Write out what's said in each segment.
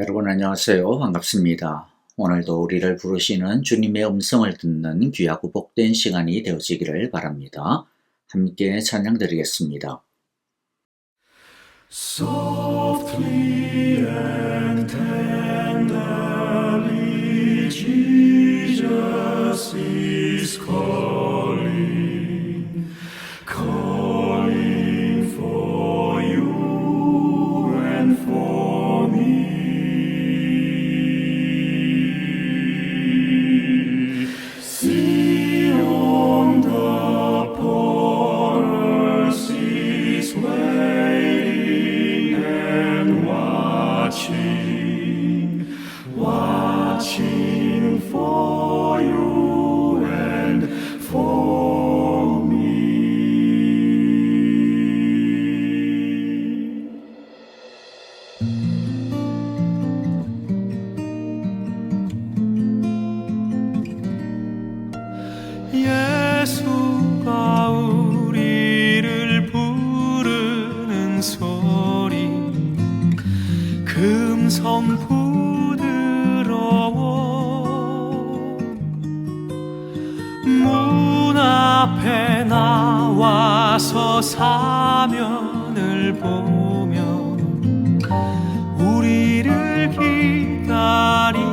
여러분 안녕하세요. 반갑습니다. 오늘도 우리를 부르시는 주님의 음성을 듣는 귀하고 복된 시간이 되어지기를 바랍니다. 함께 찬양 드리겠습니다. Softly and tenderly, Jesus is calling, 앞에 나와서 사면을 보며 우리를 기다리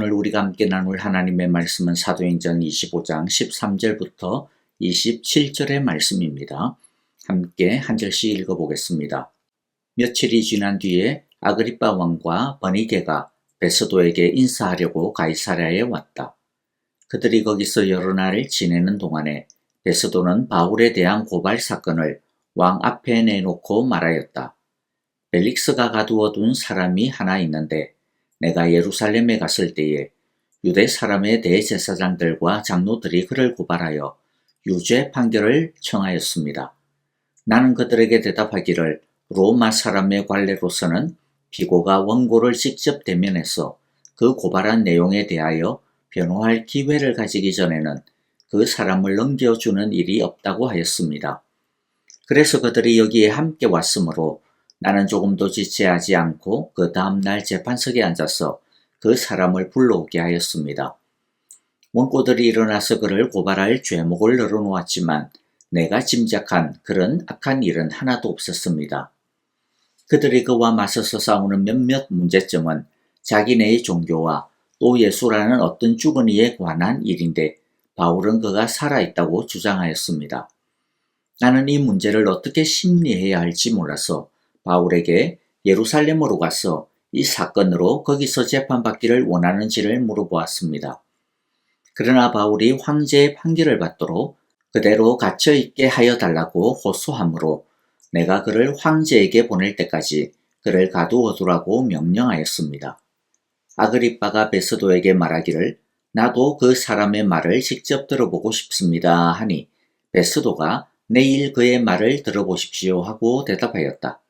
오늘 우리가 함께 나눌 하나님의 말씀은 사도행전 25장 13절부터 27절의 말씀입니다. 함께 한 절씩 읽어보겠습니다. 며칠이 지난 뒤에 아그리빠 왕과 버니게가 베스도에게 인사하려고 가이사랴에 왔다. 그들이 거기서 여러 날 지내는 동안에 베스도는 바울에 대한 고발 사건을 왕 앞에 내놓고 말하였다. 벨릭스가 가두어 둔 사람이 하나 있는데 내가 예루살렘에 갔을 때에 유대 사람의 대제사장들과 장로들이 그를 고발하여 유죄 판결을 청하였습니다. 나는 그들에게 대답하기를 로마 사람의 관례로서는 피고가 원고를 직접 대면해서 그 고발한 내용에 대하여 변호할 기회를 가지기 전에는 그 사람을 넘겨주는 일이 없다고 하였습니다. 그래서 그들이 여기에 함께 왔으므로 나는 조금도 지체하지 않고 그 다음날 재판석에 앉아서 그 사람을 불러오게 하였습니다. 원고들이 일어나서 그를 고발할 죄목을 늘어놓았지만 내가 짐작한 그런 악한 일은 하나도 없었습니다. 그들이 그와 맞서서 싸우는 몇몇 문제점은 자기네의 종교와 또 예수라는 어떤 이에 관한 일인데 바울은 그가 살아있다고 주장하였습니다. 나는 이 문제를 어떻게 심리해야 할지 몰라서 바울에게 예루살렘으로 가서 이 사건으로 거기서 재판받기를 원하는지를 물어보았습니다. 그러나 바울이 황제의 판결을 받도록 그대로 갇혀 있게 하여 달라고 호소하므로 내가 그를 황제에게 보낼 때까지 그를 가두어 두라고 명령하였습니다. 아그리빠가 베스도에게 말하기를 나도 그 사람의 말을 직접 들어보고 싶습니다 하니 베스도가 내일 그의 말을 들어보십시오 하고 대답하였다.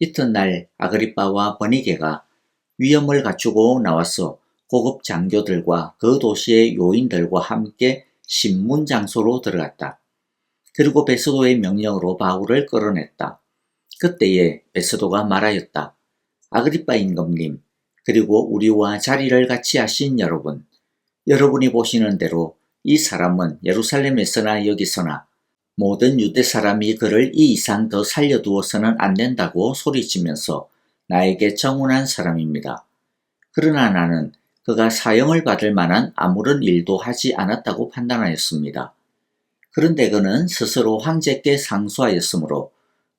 이튿날 아그리빠와 버니게가 위엄을 갖추고 나와서 고급 장교들과 그 도시의 요인들과 함께 신문 장소로 들어갔다. 그리고 베스도의 명령으로 바울을 끌어냈다. 그때에 베스도가 말하였다. 아그리빠 임금님, 그리고 우리와 자리를 같이 하신 여러분, 여러분이 보시는 대로 이 사람은 예루살렘에서나 여기서나 모든 유대 사람이 그를 이 이상 더 살려두어서는 안 된다고 소리치면서 나에게 청혼한 사람입니다. 그러나 나는 그가 사형을 받을 만한 아무런 일도 하지 않았다고 판단하였습니다. 그런데 그는 스스로 황제께 상소하였으므로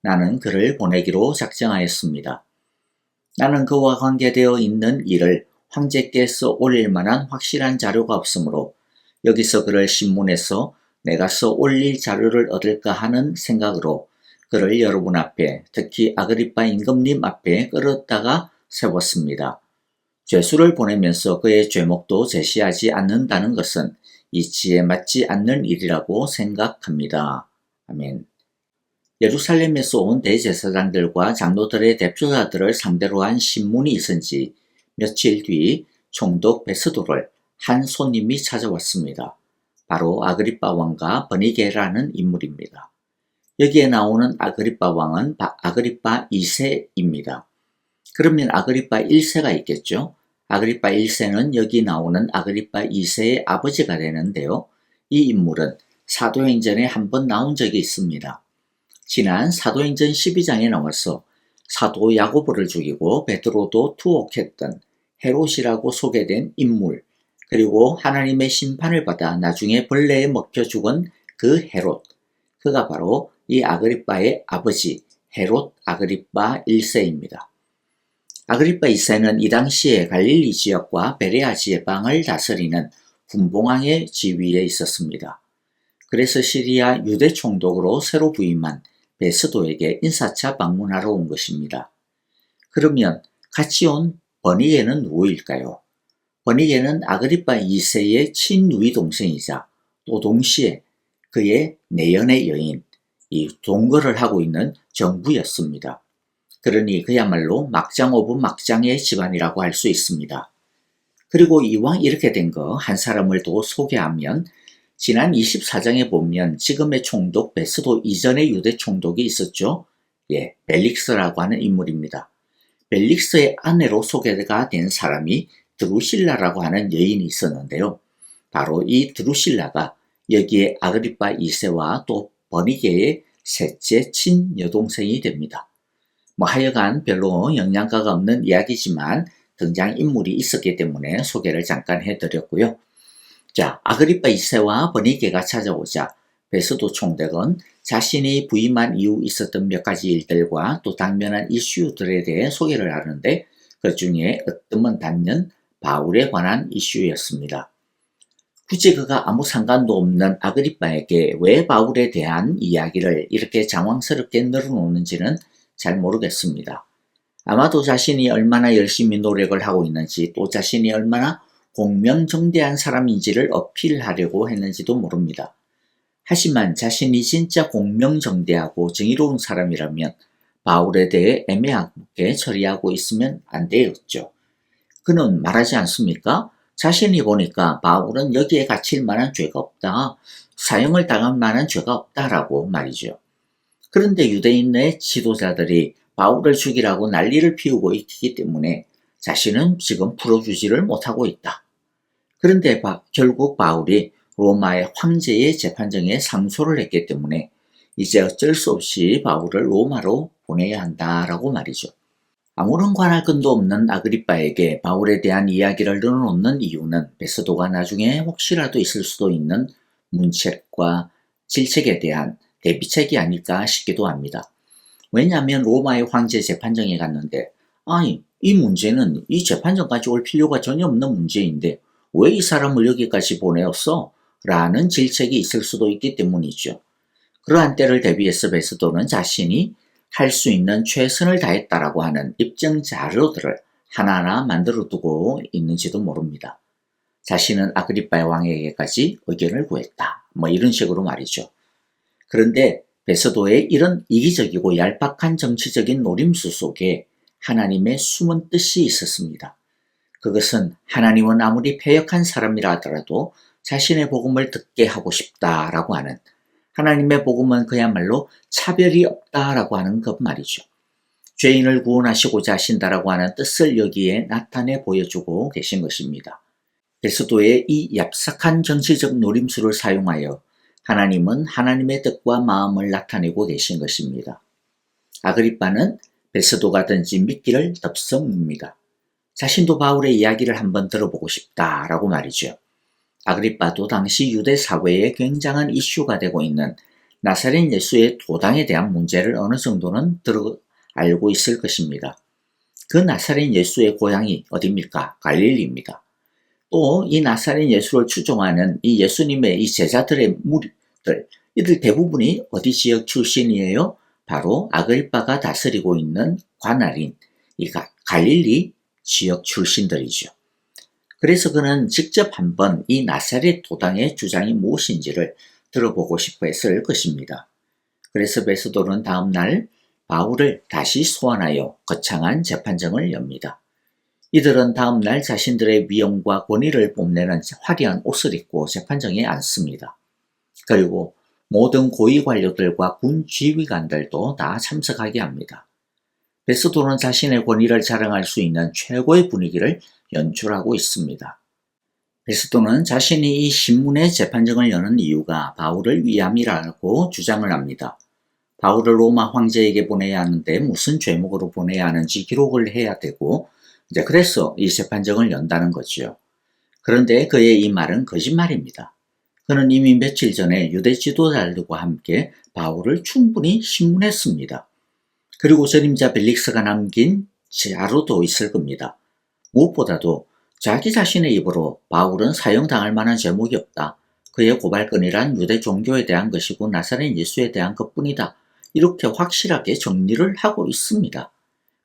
나는 그를 보내기로 작정하였습니다. 나는 그와 관계되어 있는 일을 황제께 서 올릴 만한 확실한 자료가 없으므로 여기서 그를 신문에서 내가 써 올릴 자료를 얻을까 하는 생각으로 그를 여러분 앞에 특히 아그리파 임금님 앞에 끌었다가 세웠습니다. 죄수를 보내면서 그의 죄목도 제시하지 않는다는 것은 이치에 맞지 않는 일이라고 생각합니다. 아멘. 예루살렘에서 온 대제사장들과 장로들의 대표자들을 상대로 한 신문이 있은 지 며칠 뒤 총독 베스도를 한 손님이 찾아왔습니다. 바로 아그리빠 왕과 버니게라는 인물입니다. 여기에 나오는 아그리빠 왕은 아그리빠 2세입니다. 그러면 아그리빠 1세가 있겠죠? 아그리빠 1세는 여기 나오는 아그리빠 2세의 아버지가 되는데요. 이 인물은 사도행전에 한 번 나온 적이 있습니다. 지난 사도행전 12장에 나와서 사도 야고보를 죽이고 베드로도 투옥했던 헤롯이라고 소개된 인물 그리고 하나님의 심판을 받아 나중에 벌레에 먹혀 죽은 그 헤롯 그가 바로 이 아그리빠의 아버지 헤롯 아그리빠 1세입니다. 아그리빠 2세는 이 당시에 갈릴리 지역과 베레아 지방을 다스리는 분봉왕의 지위에 있었습니다. 그래서 시리아 유대 총독으로 새로 부임한 베스도에게 인사차 방문하러 온 것입니다. 그러면 같이 온 버니게는 누구일까요? 버니게는 아그리파 2세의 친누이 동생이자 또 동시에 그의 내연의 여인, 이 동거를 하고 있는 정부였습니다. 그러니 그야말로 막장 오브 막장의 집안이라고 할 수 있습니다. 그리고 이왕 이렇게 된 거 한 사람을 더 소개하면 지난 24장에 보면 지금의 총독 베스도 이전의 유대 총독이 있었죠. 예, 벨릭스라고 하는 인물입니다. 벨릭스의 아내로 소개가 된 사람이 드루실라라고 하는 여인이 있었는데요. 바로 이 드루실라가 여기에 아그리파 2세와 또 버니게의 셋째 친여동생이 됩니다. 뭐 하여간 별로 영양가가 없는 이야기지만 등장인물이 있었기 때문에 소개를 잠깐 해드렸고요. 자, 아그리파 2세와 버니게가 찾아오자 베스도 총독은 자신이 부임한 이후 있었던 몇 가지 일들과 또 당면한 이슈들에 대해 소개를 하는데 그 중에 으뜸은 단연 바울에 관한 이슈였습니다. 굳이 그가 아무 상관도 없는 아그리파에게 왜 바울에 대한 이야기를 이렇게 장황스럽게 늘어놓는지는 잘 모르겠습니다. 아마도 자신이 얼마나 열심히 노력을 하고 있는지 또 자신이 얼마나 공명정대한 사람인지를 어필하려고 했는지도 모릅니다. 하지만 자신이 진짜 공명정대하고 정의로운 사람이라면 바울에 대해 애매하게 처리하고 있으면 안 되었죠. 그는 말하지 않습니까? 자신이 보니까 바울은 여기에 갇힐 만한 죄가 없다. 사형을 당할 만한 죄가 없다라고 말이죠. 그런데 유대인의 지도자들이 바울을 죽이라고 난리를 피우고 있기 때문에 자신은 지금 풀어주지를 못하고 있다. 그런데 바- 결국 바울이 로마의 황제의 재판정에 상소를 했기 때문에 이제 어쩔 수 없이 바울을 로마로 보내야 한다라고 말이죠. 아무런 관할 근도 없는 아그리빠에게 바울에 대한 이야기를 늘어놓는 이유는 베스도가 나중에 혹시라도 있을 수도 있는 문책과 질책에 대한 대비책이 아닐까 싶기도 합니다. 왜냐하면 로마의 황제 재판정에 갔는데 아니 이 문제는 이 재판정까지 올 필요가 전혀 없는 문제인데 왜 이 사람을 여기까지 보내었어? 라는 질책이 있을 수도 있기 때문이죠. 그러한 때를 대비해서 베스도는 자신이 할 수 있는 최선을 다했다라고 하는 입증 자료들을 하나하나 만들어 두고 있는지도 모릅니다. 자신은 아그리빠의 왕에게까지 의견을 구했다. 뭐 이런 식으로 말이죠. 그런데 베스도의 이런 이기적이고 얄팍한 정치적인 노림수 속에 하나님의 숨은 뜻이 있었습니다. 그것은 하나님은 아무리 패역한 사람이라 하더라도 자신의 복음을 듣게 하고 싶다라고 하는 하나님의 복음은 그야말로 차별이 없다라고 하는 것 말이죠. 죄인을 구원하시고자 하신다라고 하는 뜻을 여기에 나타내 보여주고 계신 것입니다. 베스도의 이 얍삭한 정치적 노림수를 사용하여 하나님은 하나님의 뜻과 마음을 나타내고 계신 것입니다. 아그리빠는 베스도가 던진 미끼를 덥석입니다. 자신도 바울의 이야기를 한번 들어보고 싶다라고 말이죠. 아그리빠도 당시 유대 사회에 굉장한 이슈가 되고 있는 나사렛 예수의 도당에 대한 문제를 어느 정도는 들어 알고 있을 것입니다. 그 나사렛 예수의 고향이 어디입니까? 갈릴리입니다. 또 이 나사렛 예수를 추종하는 이 예수님의 이 제자들의 무리들, 이들 대부분이 어디 지역 출신이에요? 바로 아글바가 다스리고 있는 관할인 이 가- 갈릴리 지역 출신들이죠. 그래서 그는 직접 한번 이 나사렛 도당의 주장이 무엇인지를 들어보고 싶어 했을 것입니다. 그래서 베스도는 다음 날 바울을 다시 소환하여 거창한 재판정을 엽니다. 이들은 다음 날 자신들의 위엄과 권위를 뽐내는 화려한 옷을 입고 재판정에 앉습니다. 그리고 모든 고위 관료들과 군 지휘관들도 다 참석하게 합니다. 베스도는 자신의 권위를 자랑할 수 있는 최고의 분위기를 연출하고 있습니다. 베스도는 자신이 이 신문의 재판정을 여는 이유가 바울을 위함이라고 주장을 합니다. 바울을 로마 황제에게 보내야 하는데 무슨 죄목으로 보내야 하는지 기록을 해야 되고 이제 그래서 이 재판정을 연다는 거지요. 그런데 그의 이 말은 거짓말입니다. 그는 이미 며칠 전에 유대 지도자들과 함께 바울을 충분히 신문했습니다. 그리고 전임자 벨릭스가 남긴 자료도 있을 겁니다. 무엇보다도 자기 자신의 입으로 바울은 사형당할 만한 제목이 없다. 그의 고발건이란 유대 종교에 대한 것이고 나사렛 예수에 대한 것뿐이다. 이렇게 확실하게 정리를 하고 있습니다.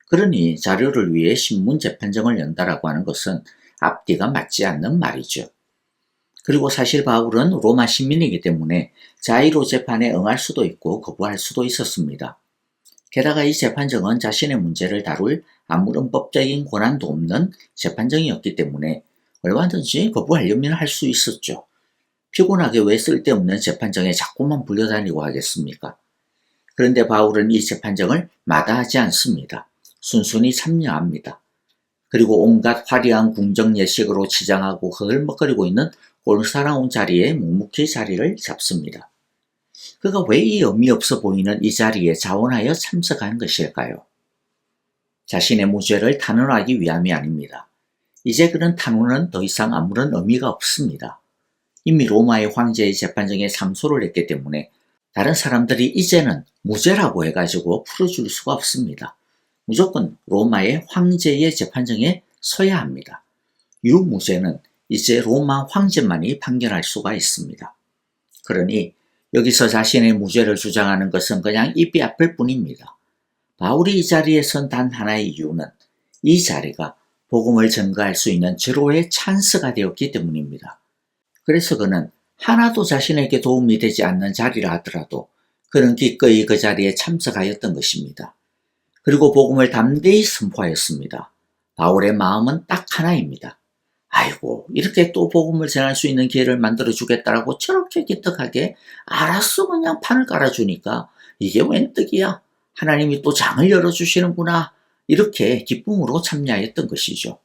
그러니 자료를 위해 신문 재판정을 연다라고 하는 것은 앞뒤가 맞지 않는 말이죠. 그리고 사실 바울은 로마 시민이기 때문에 자의로 재판에 응할 수도 있고 거부할 수도 있었습니다. 게다가 이 재판정은 자신의 문제를 다룰 아무런 법적인 권한도 없는 재판정이었기 때문에 얼마든지 거부하려면 할 수 있었죠. 피곤하게 왜 쓸데없는 재판정에 자꾸만 불려다니고 하겠습니까? 그런데 바울은 이 재판정을 마다하지 않습니다. 순순히 참여합니다. 그리고 온갖 화려한 궁정 예식으로 치장하고 허글먹거리고 있는 꼴사나운 자리에 묵묵히 자리를 잡습니다. 그가 왜 이 의미 없어 보이는 이 자리에 자원하여 참석한 것일까요? 자신의 무죄를 탄원하기 위함이 아닙니다. 이제 그런 탄원은 더 이상 아무런 의미가 없습니다. 이미 로마의 황제의 재판정에 상소를 했기 때문에 다른 사람들이 이제는 무죄라고 해가지고 풀어줄 수가 없습니다. 무조건 로마의 황제의 재판정에 서야 합니다. 유무죄는 이제 로마 황제만이 판결할 수가 있습니다. 그러니 여기서 자신의 무죄를 주장하는 것은 그냥 입이 아플 뿐입니다. 바울이 이 자리에 선 단 하나의 이유는 이 자리가 복음을 증거할 수 있는 절호의 찬스가 되었기 때문입니다. 그래서 그는 하나도 자신에게 도움이 되지 않는 자리라 하더라도 그는 기꺼이 그 자리에 참석하였던 것입니다. 그리고 복음을 담대히 선포하였습니다. 바울의 마음은 딱 하나입니다. 아이고, 이렇게 또 복음을 전할 수 있는 기회를 만들어 주겠다라고 저렇게 기특하게 알았어 그냥 판을 깔아주니까 이게 웬 뜻이야? 하나님이 또 장을 열어주시는구나. 이렇게 기쁨으로 참여하였던 것이죠.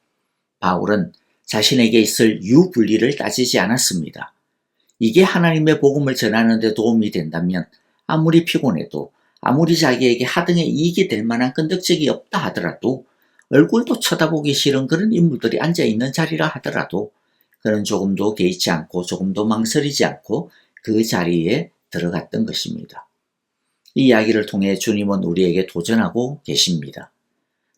바울은 자신에게 있을 유불리를 따지지 않았습니다. 이게 하나님의 복음을 전하는 데 도움이 된다면 아무리 피곤해도 아무리 자기에게 하등의 이익이 될 만한 끈덕적이 없다 하더라도 얼굴도 쳐다보기 싫은 그런 인물들이 앉아있는 자리라 하더라도 그는 조금도 개의치 않고 조금도 망설이지 않고 그 자리에 들어갔던 것입니다. 이 이야기를 통해 주님은 우리에게 도전하고 계십니다.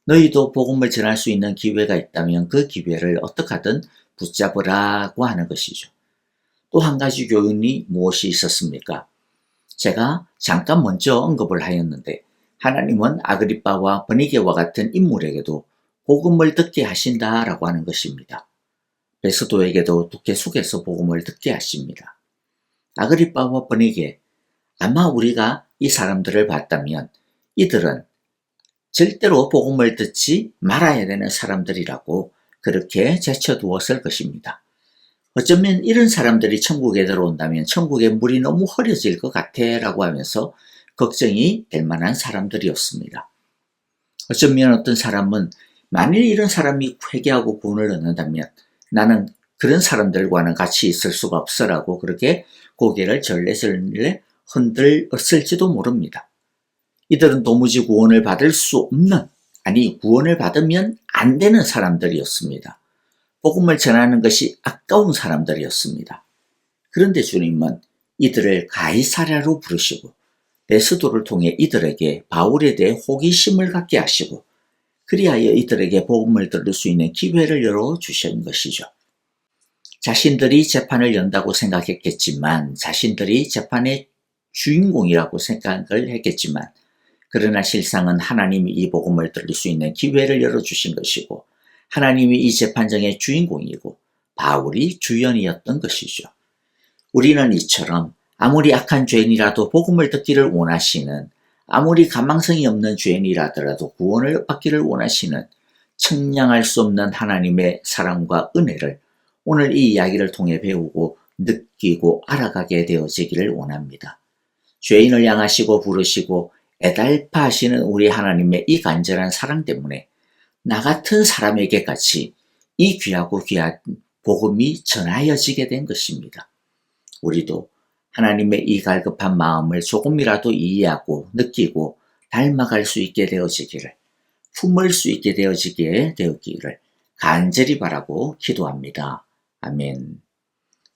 너희도 복음을 전할 수 있는 기회가 있다면 그 기회를 어떻게 하든 붙잡으라고 하는 것이죠. 또 한 가지 교훈이 무엇이 있었습니까? 제가 잠깐 먼저 언급을 하였는데 하나님은 아그리빠와 버니게와 같은 인물에게도 복음을 듣게 하신다라고 하는 것입니다. 베스도에게도 두께 숙에서 복음을 듣게 하십니다. 아그리빠와 버니게 아마 우리가 이 사람들을 봤다면 이들은 절대로 복음을 듣지 말아야 되는 사람들이라고 그렇게 제쳐두었을 것입니다. 어쩌면 이런 사람들이 천국에 들어온다면 천국의 물이 너무 흐려질 것 같아 라고 하면서 걱정이 될 만한 사람들이었습니다. 어쩌면 어떤 사람은 만일 이런 사람이 회개하고 구원을 얻는다면 나는 그런 사람들과는 같이 있을 수가 없어라고 그렇게 고개를 절레절레 흔들었을지도 모릅니다. 이들은 도무지 구원을 받을 수 없는, 아니, 구원을 받으면 안 되는 사람들이었습니다. 복음을 전하는 것이 아까운 사람들이었습니다. 그런데 주님은 이들을 가이사랴로 부르시고 베스도를 통해 이들에게 바울에 대해 호기심을 갖게 하시고 그리하여 이들에게 복음을 들을 수 있는 기회를 열어 주신 것이죠. 자신들이 재판을 연다고 생각했겠지만 자신들이 재판의 주인공이라고 생각을 했겠지만 그러나 실상은 하나님이 이 복음을 들을 수 있는 기회를 열어 주신 것이고 하나님이 이 재판정의 주인공이고 바울이 주연이었던 것이죠. 우리는 이처럼 아무리 악한 죄인이라도 복음을 듣기를 원하시는 아무리 가망성이 없는 죄인이라더라도 구원을 받기를 원하시는 청량할 수 없는 하나님의 사랑과 은혜를 오늘 이 이야기를 통해 배우고 느끼고 알아가게 되어지기를 원합니다. 죄인을 향하시고 부르시고 애달파 하시는 우리 하나님의 이 간절한 사랑 때문에 나 같은 사람에게까지 이 귀하고 귀한 복음이 전하여지게 된 것입니다. 우리도 하나님의 이 갈급한 마음을 조금이라도 이해하고 느끼고 닮아갈 수 있게 되어지기를, 품을 수 있게 되어지게 되었기를 간절히 바라고 기도합니다. 아멘.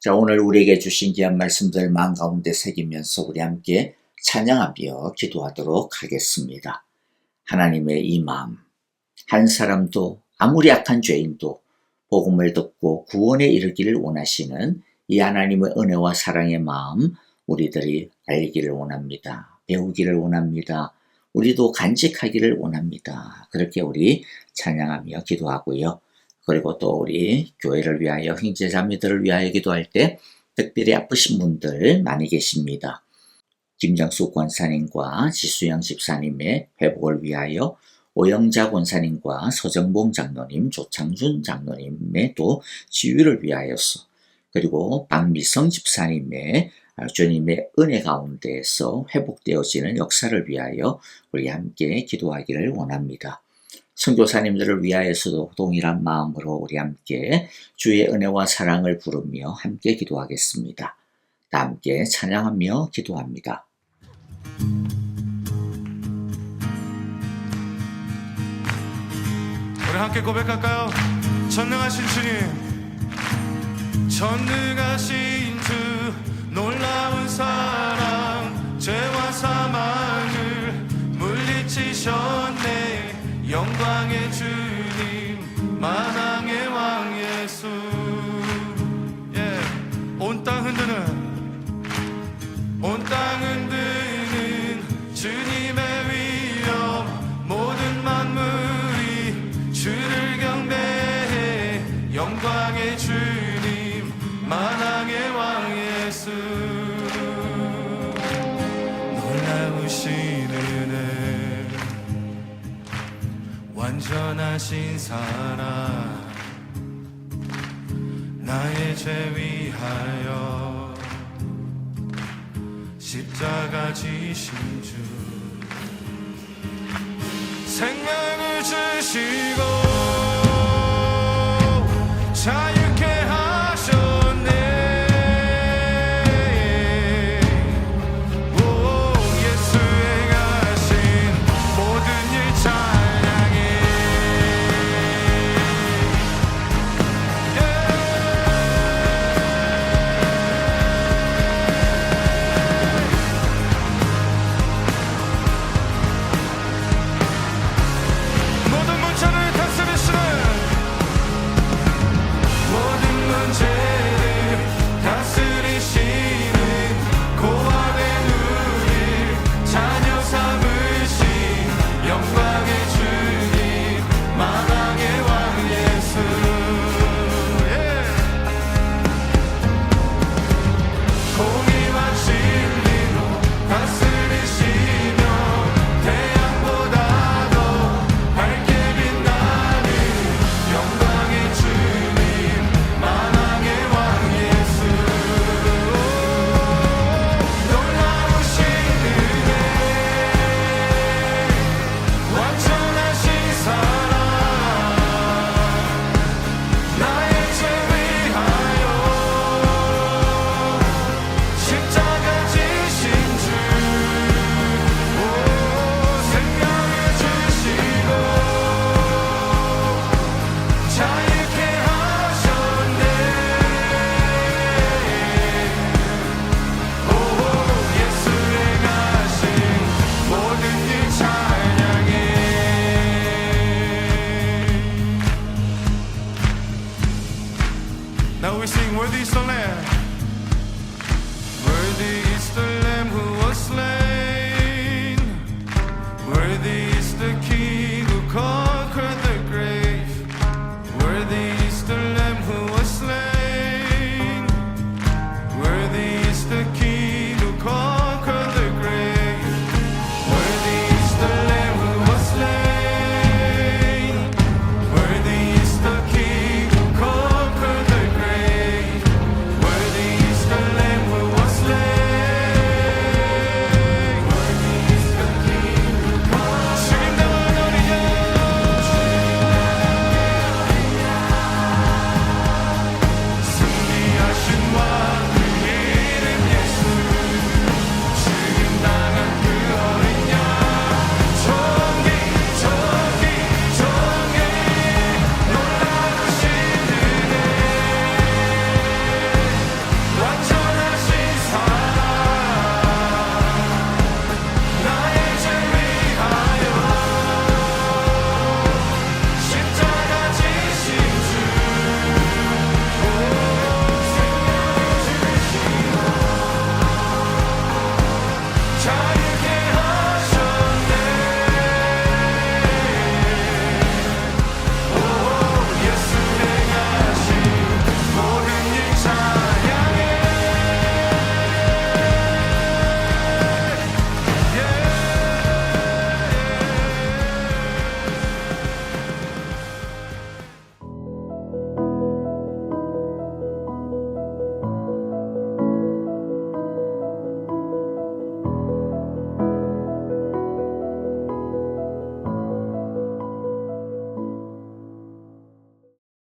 자, 오늘 우리에게 주신 귀한 말씀들 마음 가운데 새기면서 우리 함께 찬양하며 기도하도록 하겠습니다. 하나님의 이 마음, 한 사람도 아무리 악한 죄인도 복음을 듣고 구원에 이르기를 원하시는 이 하나님의 은혜와 사랑의 마음 우리들이 알기를 원합니다. 배우기를 원합니다. 우리도 간직하기를 원합니다. 그렇게 우리 찬양하며 기도하고요. 그리고 또 우리 교회를 위하여 형제자매들을 위하여 기도할 때 특별히 아프신 분들 많이 계십니다. 김정수 권사님과 지수영 집사님의 회복을 위하여 오영자 권사님과 서정봉 장로님, 조창준 장로님의 또 지위를 위하여서 그리고 박미성 집사님의 주님의 은혜 가운데에서 회복되어지는 역사를 위하여 우리 함께 기도하기를 원합니다. 선교사님들을 위하여서도 동일한 마음으로 우리 함께 주의 은혜와 사랑을 부르며 함께 기도하겠습니다. 다 함께 찬양하며 기도합니다. 우리 함께 고백할까요? 전능하신 주님 전능하신 주 놀라운 사랑 죄와 사망을 물리치셨네. 영광의 주님 왕 전하신 사랑 나의 죄 위하여 십자가 지신 주. 생명을 주시고